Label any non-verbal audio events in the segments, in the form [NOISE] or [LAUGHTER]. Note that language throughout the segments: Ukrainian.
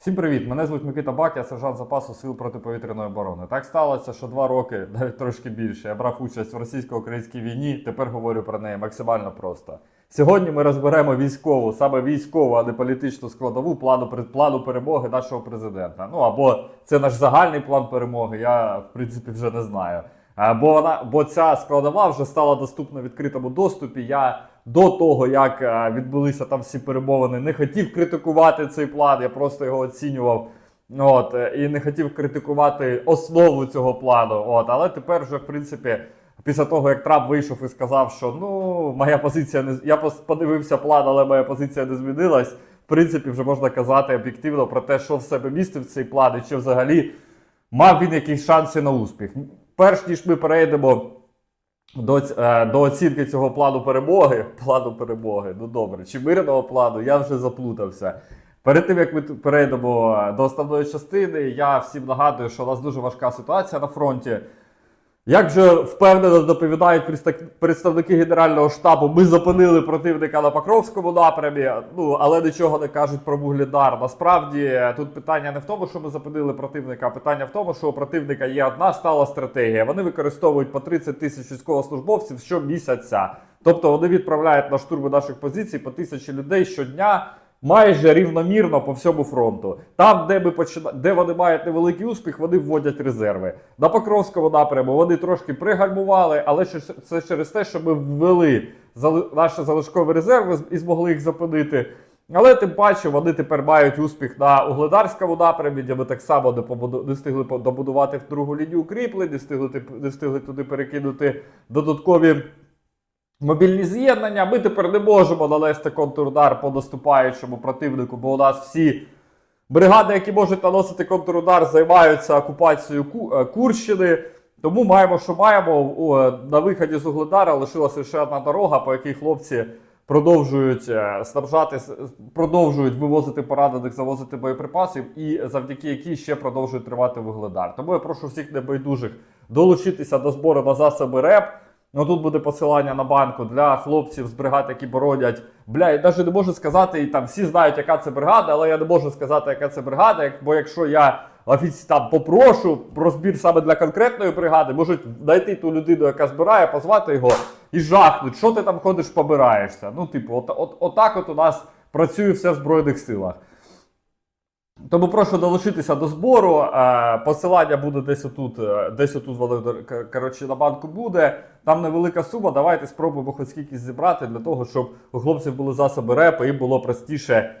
Всім привіт! Мене звуть Микита Бак, я сержант запасу сил протиповітряної оборони. Так сталося, що два роки, [LAUGHS] навіть трошки більше, я брав участь в російсько-українській війні. Тепер говорю про неї максимально просто. Сьогодні ми розберемо військову, саме військову, а не політичну складову плану плану перемоги нашого президента. Ну або це наш загальний план перемоги. Я в принципі вже не знаю. Бо вона, бо ця складова вже стала доступна в відкритому доступі. Я до того, як е, відбулися там всі перемовини, не хотів критикувати цей план, я просто його оцінював. От, е, і не хотів критикувати основу цього плану. От, але тепер вже, в принципі, після того, як Трамп вийшов і сказав, що ну, моя позиція не я подивився план, але моя позиція не змінилась. В принципі, вже можна казати об'єктивно про те, що в себе містив цей план, і чи взагалі мав він якісь шанси на успіх. Перш ніж ми перейдемо до, е, до оцінки цього плану перемоги, [LAUGHS] плану перемоги, ну добре, чи мирного плану, я вже заплутався. Перед тим як ми перейдемо до основної частини, я всім нагадую, що у нас дуже важка ситуація на фронті. Як вже впевнено доповідають представ- представники Генерального штабу, ми зупинили противника на Покровському напрямі, ну але нічого не кажуть про Вугледар. Насправді тут питання не в тому, що ми зупинили противника, а питання в тому, що у противника є одна стала стратегія. Вони використовують по 30 тисяч військовослужбовців щомісяця. Тобто вони відправляють на штурми наших позицій по тисячі людей щодня. Майже рівномірно по всьому фронту. Там, де ми почина... де вони мають невеликий успіх, вони вводять резерви. На Покровському напряму вони трошки пригальмували, але це через те, що ми ввели наші залишкові резерви і змогли їх зупинити. Але тим паче вони тепер мають успіх на Угледарському напрямі, де ми так само не, побуду... не встигли добудувати другу лінію укріплень, не встигли, не встигли туди перекинути додаткові Мобільні з'єднання. Ми тепер не можемо нанести контрудар по наступаючому противнику, бо у нас всі бригади, які можуть наносити контрудар, займаються окупацією е, Курщини. Тому маємо, що маємо. На виході з Угледара лишилася ще одна дорога, по якій хлопці продовжують е, снабжати, продовжують вивозити поранених, завозити боєприпасів, і завдяки якій ще продовжують тривати Вугледар. Тому я прошу всіх небайдужих долучитися до збору на засоби РЕП. Ну тут буде посилання на банку для хлопців з бригад, які боронять. Бля, я навіть не можу сказати, і там всі знають, яка це бригада, але я не можу сказати, яка це бригада. Бо якщо я офіці там попрошу про збір саме для конкретної бригади, можуть знайти ту людину, яка збирає, позвати його і жахнуть, що ти там ходиш, побираєшся. Ну, типу, от, от, отак от у нас працює все в Збройних силах. Тому прошу долучитися до збору. Е, Посилання буде десь отут, е, десь отут коротше, на банку буде. Там невелика сума. Давайте спробуємо хоч скільки зібрати для того, щоб у хлопців були засоби репу і було простіше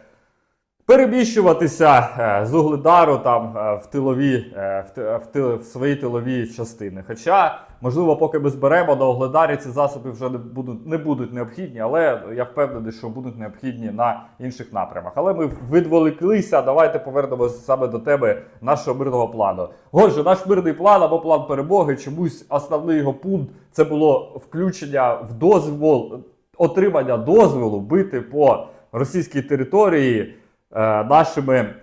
переміщуватися е, з угледару там е, в тилові, е, в, в, в свої тилові частини. Хоча, можливо, поки ми зберемо на угледарі ці засоби вже не будуть, не будуть необхідні, але я впевнений, що будуть необхідні на інших напрямах. Але ми відволіклися. Давайте повернемося саме до теми нашого мирного плану. Отже, наш мирний план або план перемоги, чомусь основний його пункт це було включення в дозвіл, отримання дозволу бити по російській території нашими,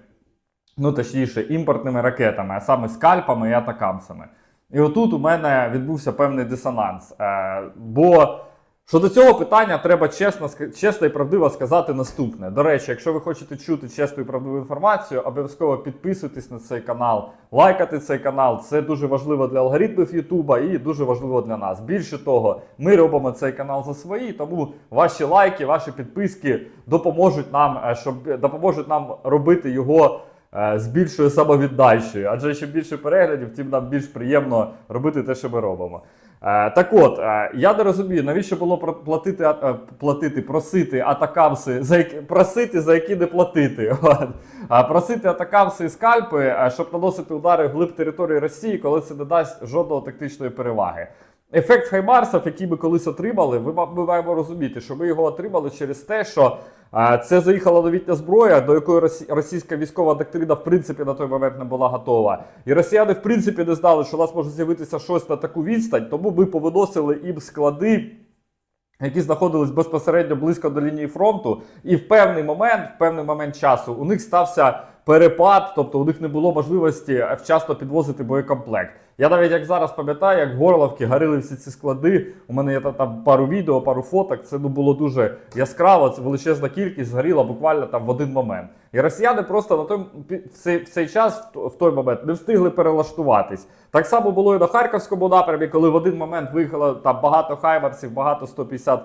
ну точніше, імпортними ракетами, а саме скальпами і атакамсами. І отут у мене відбувся певний дисонанс. Е, бо щодо цього питання треба чесно, чесно і правдиво сказати наступне. До речі, якщо ви хочете чути чесну і правдиву інформацію, обов'язково підписуйтесь на цей канал, лайкати цей канал. Це дуже важливо для алгоритмів Ютуба і дуже важливо для нас. Більше того, ми робимо цей канал за свої, тому ваші лайки, ваші підписки допоможуть нам, е, щоб допоможуть нам робити його. е, З більшою самовіддачею, адже чим більше переглядів, тим нам більш приємно робити те, що ми робимо. Е, так от, е, я не розумію, навіщо було платити, е, платити, просити атакамси, за які, просити, за які не платити. [LAUGHS] Просити атакамси і скальпи, щоб наносити удари вглиб території Росії, коли це не дасть жодної тактичної переваги. Ефект Хаймарсів, який ми колись отримали, ми маємо розуміти, що ми його отримали через те, що це заїхала новітня зброя, до якої російська військова доктрина в принципі на той момент не була готова. І росіяни в принципі не знали, що у нас може з'явитися щось на таку відстань, тому ми повиносили їм склади. Які знаходились безпосередньо близько до лінії фронту, і в певний момент, в певний момент часу, у них стався перепад, тобто у них не було можливості вчасно підвозити боєкомплект. Я навіть як зараз пам'ятаю, як в Горловці горили всі ці склади. У мене є та- там пару відео, пару фоток. Це ну, було дуже яскраво. Це величезна кількість згоріла буквально там в один момент. І росіяни просто на той в цей, в цей час, в той момент, не встигли перелаштуватись. Так само було і на харківському напрямі, коли в один момент виїхало там багато хаймарсів, багато 150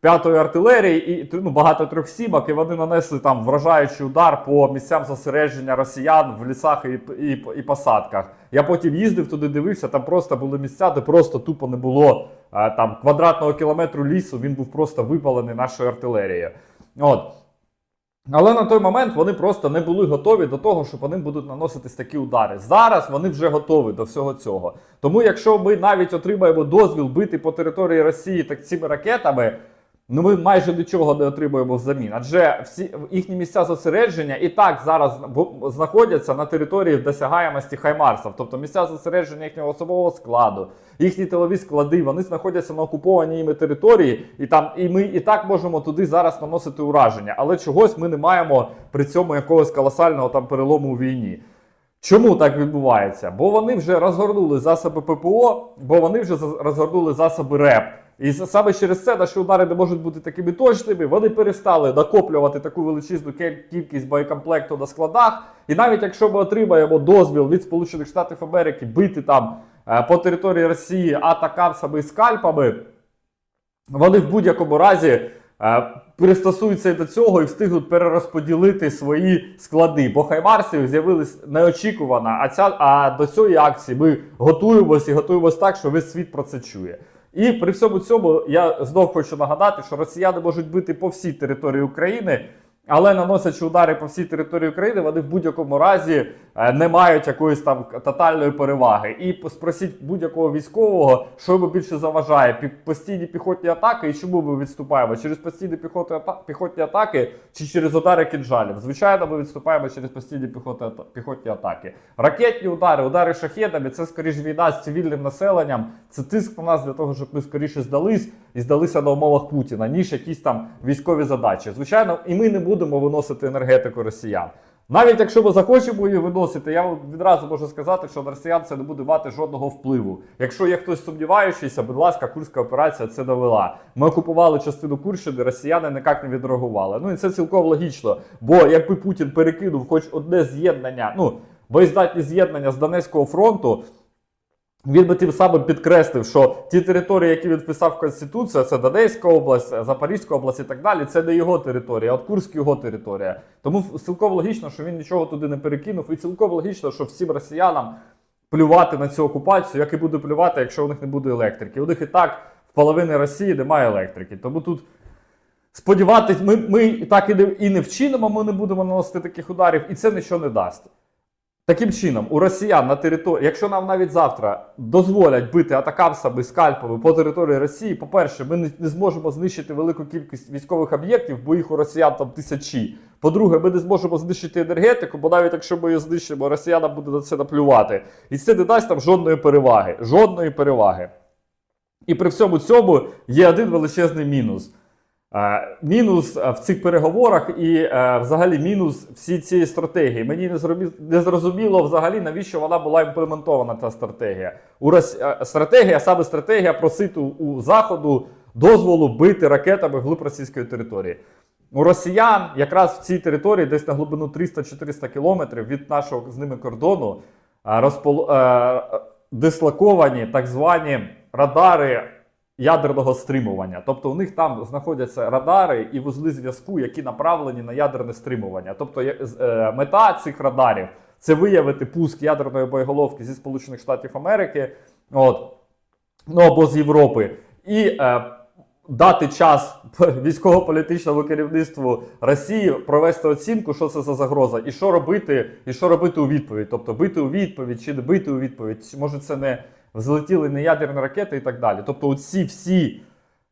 п'ятої артилерії і ну, багато трьох сімок, і вони нанесли там вражаючий удар по місцям зосередження росіян в лісах і, і, і посадках. Я потім їздив туди, дивився, там просто були місця, де просто тупо не було а, там квадратного кілометру лісу. Він був просто випалений нашою артилерією. От. Але на той момент вони просто не були готові до того, що по ним будуть наноситись такі удари. Зараз вони вже готові до всього цього. Тому, якщо ми навіть отримаємо дозвіл бити по території Росії так цими ракетами, ну ми майже нічого не отримуємо взамін. Адже всі їхні місця зосередження і так зараз знаходяться на території досягаємості Хаймарсів, тобто місця зосередження їхнього особового складу, їхні тилові склади, вони знаходяться на окупованій іми території, і там і ми і так можемо туди зараз наносити ураження. Але чогось ми не маємо при цьому якогось колосального там перелому у війні. Чому так відбувається? Бо вони вже розгорнули засоби ППО, бо вони вже розгорнули засоби РЕП. І саме через це наші удари не можуть бути такими точними. Вони перестали накоплювати таку величезну кількість боєкомплекту на складах. І навіть якщо ми отримаємо дозвіл від Сполучених Штатів Америки бити там е, по території Росії атакамсами і скальпами, вони в будь-якому разі е, пристосуються до цього і встигнуть перерозподілити свої склади. Бо хаймарсів з'явились неочікувано. А ця а до цієї акції ми готуємося і готуємось так, що весь світ про це чує. І при всьому цьому я знов хочу нагадати, що росіяни можуть бити по всій території України. Але наносячи удари по всій території України, вони в будь-якому разі не мають якоїсь там тотальної переваги. І спросіть будь-якого військового, що йому більше заважає: постійні піхотні атаки, і чому ми відступаємо? Через постійні піхотні, піхотні атаки чи через удари кінжалів? Звичайно, ми відступаємо через постійні піхотні атаки. Ракетні удари, удари шахедами це скоріш війна з цивільним населенням. Це тиск на нас для того, щоб ми скоріше здались і здалися на умовах Путіна, ніж якісь там військові задачі. Звичайно, і ми не будемо виносити енергетику росіян. Навіть якщо ми захочемо її виносити, я відразу можу сказати, що на росіян це не буде мати жодного впливу. Якщо є хтось сумніваючийся, будь ласка, курська операція це довела. Ми окупували частину Курщини, росіяни ніяк не відреагували. Ну і це цілком логічно. Бо якби Путін перекинув хоч одне з'єднання, ну боєздатні з'єднання з Донецького фронту, він би тим самим підкреслив, що ті території, які він вписав в Конституцію, це Донецька область, Запорізька область і так далі, це не його територія, от Курськ його територія. Тому цілком логічно, що він нічого туди не перекинув, і цілком логічно, що всім росіянам плювати на цю окупацію, як і буде плювати, якщо у них не буде електрики. У них і так в половині Росії немає електрики. Тому тут сподіватись, ми, ми так і не, і не вчинимо, ми не будемо наносити таких ударів, і це нічого не дасть. Таким чином, у росіян на території, якщо нам навіть завтра дозволять бити атакамсами, скальпами по території Росії, по-перше, ми не, зможемо знищити велику кількість військових об'єктів, бо їх у росіян там тисячі. По-друге, ми не зможемо знищити енергетику, бо навіть якщо ми її знищимо, росіянам буде на це наплювати. І це не дасть нам жодної переваги. Жодної переваги. І при всьому цьому є один величезний мінус. Е, Мінус е, в цих переговорах і е, взагалі мінус всі цієї стратегії. Мені не зрозуміло взагалі, навіщо вона була імплементована, ця стратегія. У Рос... Стратегія, саме стратегія просити у- Заходу дозволу бити ракетами вглиб російської території. У росіян якраз в цій території, десь на глибину 300-400 кілометрів від нашого з ними кордону, розпол... дислоковані так звані радари ядерного стримування. Тобто у них там знаходяться радари і вузли зв'язку, які направлені на ядерне стримування. Тобто е, мета цих радарів це виявити пуск ядерної боєголовки зі Сполучених Штатів Америки, от, ну або з Європи, і е, дати час [LAUGHS] військово-політичному керівництву Росії провести оцінку, що це за загроза, і що робити, і що робити у відповідь. Тобто бити у відповідь чи не бити у відповідь. Може, це не взлетіли не ядерні ракети і так далі. Тобто, оці всі.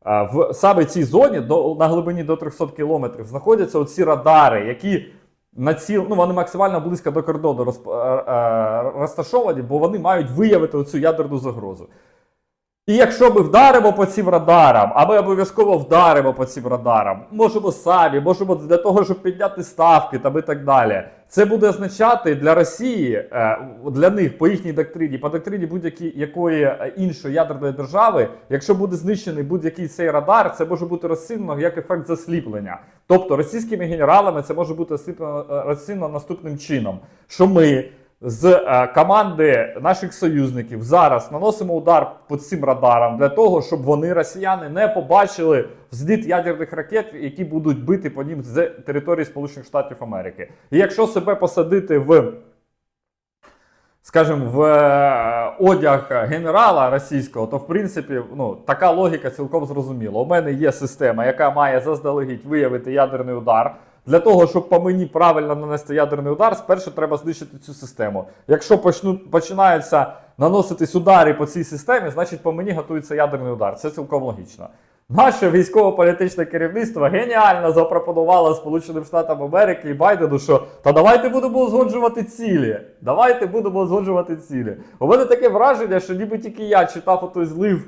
е, В саме цій зоні до, на глибині до 300 кілометрів знаходяться оці радари, які на ціл, ну вони максимально близько до кордону е, е, розташовані, бо вони мають виявити оцю ядерну загрозу. І якщо ми вдаримо по цим радарам, а ми обов'язково вдаримо по цим радарам, можемо самі, можемо для того, щоб підняти ставки там і так далі. Це буде означати для Росії, е, для них по їхній доктрині, по доктрині будь-якої е, іншої ядерної держави, якщо буде знищений будь-який цей радар, це може бути розцінено як ефект засліплення. Тобто російськими генералами це може бути розцінено е, наступним чином, що ми з е, команди наших союзників зараз наносимо удар по цим радарам для того, щоб вони, росіяни, не побачили взліт ядерних ракет, які будуть бити по ним з території Сполучених Штатів Америки. І якщо себе посадити в скажімо, в е, одяг генерала російського, то в принципі ну, така логіка цілком зрозуміла. У мене є система, яка має заздалегідь виявити ядерний удар. Для того, щоб по мені правильно нанести ядерний удар, спершу треба знищити цю систему. Якщо почну, починаються наноситись удари по цій системі, значить по мені готується ядерний удар. Це цілком логічно. Наше військово-політичне керівництво геніально запропонувало Сполученим Штатам Америки і Байдену, що та давайте будемо узгоджувати цілі. Давайте будемо узгоджувати цілі. У мене таке враження, що ніби тільки я читав отой злив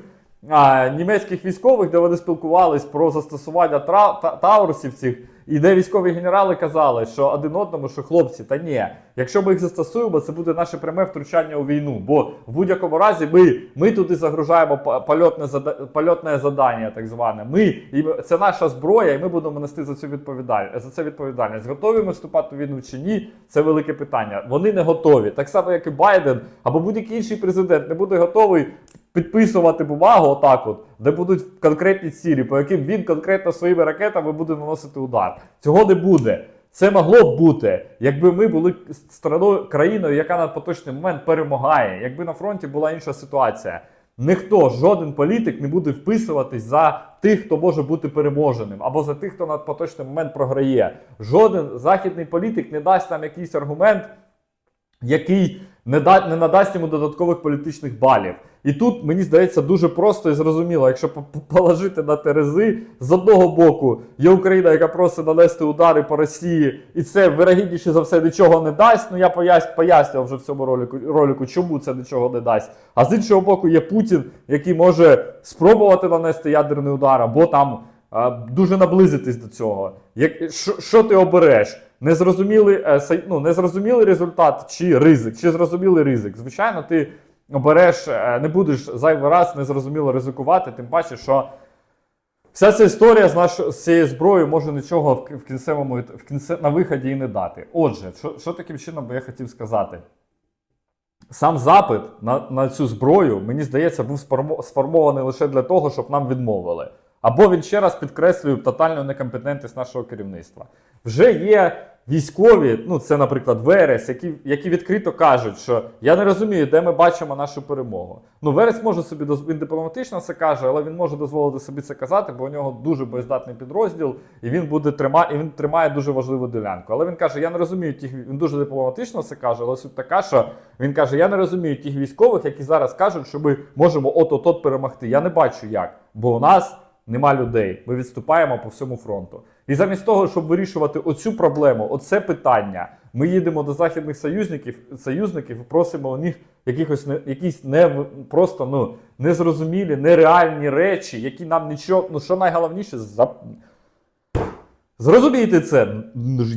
а, німецьких військових, де вони спілкувались про застосування тра, та, таурусів цих, і де військові генерали казали, що один одному, що хлопці, та ні, якщо ми їх застосуємо, це буде наше пряме втручання у війну. Бо в будь-якому разі ми, ми туди загружаємо польотне, польотне задання, так зване. Ми, і це наша зброя, і ми будемо нести за цю відповідальність. За це відповідальність. Готові ми вступати в війну чи ні? Це велике питання. Вони не готові. Так само, як і Байден або будь-який інший президент не буде готовий підписувати бумагу, отак от, де будуть конкретні цілі, по яким він конкретно своїми ракетами буде наносити удар. Цього не буде. Це могло б бути, якби ми були страною країною, яка на поточний момент перемагає, якби на фронті була інша ситуація. Ніхто, жоден політик не буде вписуватись за тих, хто може бути переможеним, або за тих, хто на поточний момент програє. Жоден західний політик не дасть нам якийсь аргумент, який не, да, не надасть йому додаткових політичних балів. І тут мені здається дуже просто і зрозуміло, якщо по- по- положити на терези, з одного боку є Україна, яка просить нанести удари по Росії, і це вирогідніше за все нічого не дасть. Ну я пояс, пояснював вже в цьому ролику, ролику, чому це нічого не дасть. А з іншого боку, є Путін, який може спробувати нанести ядерний удар, або там а, дуже наблизитись до цього. Як, що, що ти обереш? Незрозумілий, е, ну, незрозумілий результат чи ризик, чи зрозумілий ризик. Звичайно, ти обереш, е, не будеш зайвий раз незрозуміло ризикувати, тим паче, що вся ця історія з, цією зброєю може нічого в кінцевому в кінце, на виході і не дати. Отже, що, що таким чином би я хотів сказати? Сам запит на, на цю зброю, мені здається, був сформований лише для того, щоб нам відмовили. Або він ще раз підкреслює тотальну некомпетентність нашого керівництва. Вже є військові, ну це, наприклад, Верес, які, які відкрито кажуть, що я не розумію, де ми бачимо нашу перемогу. Ну, Верес може собі він дипломатично це каже, але він може дозволити собі це казати, бо у нього дуже боєздатний підрозділ, і він буде тримати, і він тримає дуже важливу ділянку. Але він каже: я не розумію тих, він дуже дипломатично це каже, але суть така, що він каже: Я не розумію тих військових, які зараз кажуть, що ми можемо от-от-от перемогти. Я не бачу як, бо у нас нема людей. Ми відступаємо по всьому фронту. І замість того, щоб вирішувати оцю проблему, оце питання, ми їдемо до західних союзників, союзників і просимо у них якихось якісь не просто ну незрозумілі, нереальні речі, які нам нічого, ну що найголовніше, за Зрозумійте це,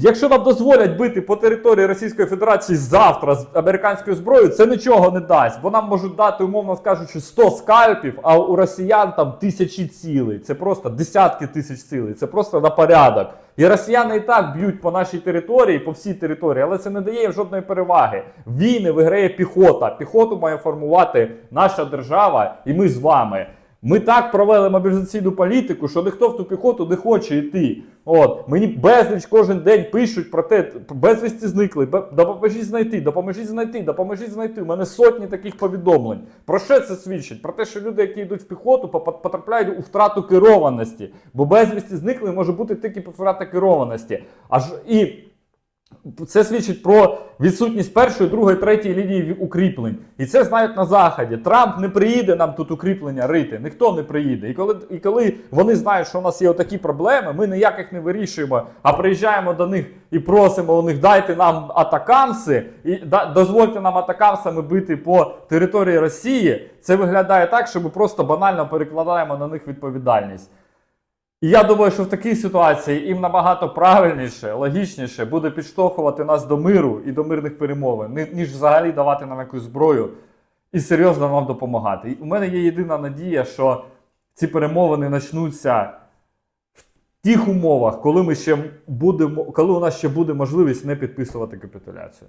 якщо нам дозволять бити по території Російської Федерації завтра з американською зброєю, це нічого не дасть, бо нам можуть дати, умовно скажучи, 100 скальпів, а у росіян там тисячі цілей. Це просто десятки тисяч цілей, це просто на порядок. І росіяни і так б'ють по нашій території, по всій території, але це не дає їм жодної переваги. Війни виграє піхота. Піхоту має формувати наша держава, і ми з вами. Ми так провели мобілізаційну політику, що ніхто в ту піхоту не хоче йти. От мені безліч кожен день пишуть про те, безвісті зникли, допоможіть знайти, допоможіть знайти, допоможіть знайти. У мене сотні таких повідомлень. Про що це свідчить? Про те, що люди, які йдуть в піхоту, потрапляють у втрату керованості. Бо безвісті зникли може бути тільки втрата керованості. Аж і Це свідчить про відсутність першої, другої, третьої лінії укріплень. І це знають на Заході. Трамп не приїде нам тут укріплення рити, ніхто не приїде. І коли, і коли вони знають, що у нас є отакі проблеми, ми ніяких не вирішуємо, а приїжджаємо до них і просимо у них дайте нам атакамси, і дозвольте нам атакамсами бити по території Росії. Це виглядає так, що ми просто банально перекладаємо на них відповідальність. І я думаю, що в такій ситуації їм набагато правильніше, логічніше буде підштовхувати нас до миру і до мирних перемовин, ніж взагалі давати нам якусь зброю і серйозно нам допомагати. І у мене є єдина надія, що ці перемовини почнуться в тих умовах, коли ми ще будемо, коли у нас ще буде можливість не підписувати капітуляцію.